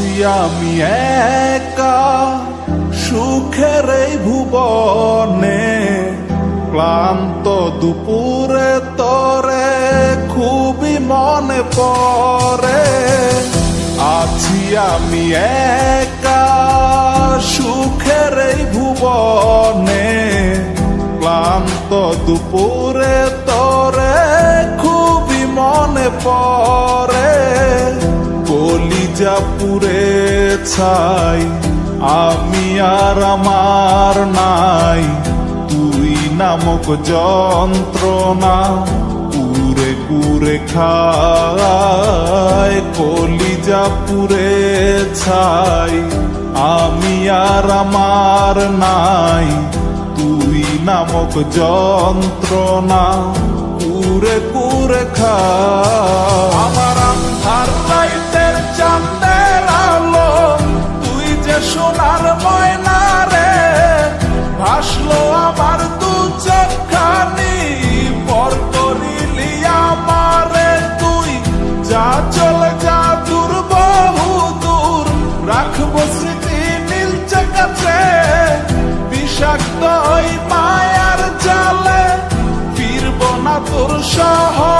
আছি আমি একা সুখের এই ভুবনে, ক্লান্ত দুপুরে তরে খুবই মনে পড়ে। আছি আমি একা সুখের এই ভুবনে, ক্লান্ত দুপুরে তরে খুবই মনে পড়ে। কলিজা পুরে ছাই, আমি আর আমার নাই। তুই নামক যন্ত্রণা কুরে কুরে খায়। কলিজা পুরে ছাই, আমি আর আমার নাই। তুই নামক যন্ত্রণা কুরে কুরে খা তোর শহরে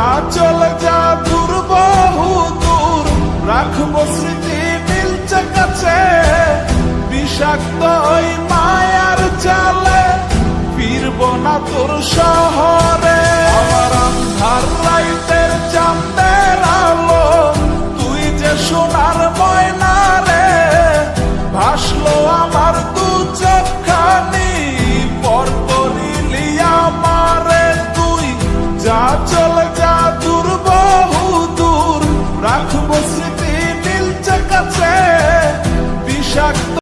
যা চলে যা দূর, বহু দূর। রাখব স্মৃতি মিলছে কাছে। বিষাক্ত ওই মায়ার চালে ফিরব না তোর শহরে। আমার আন্ধার রাইতের চাঁদের আলো। তুই যে সোনার ময়না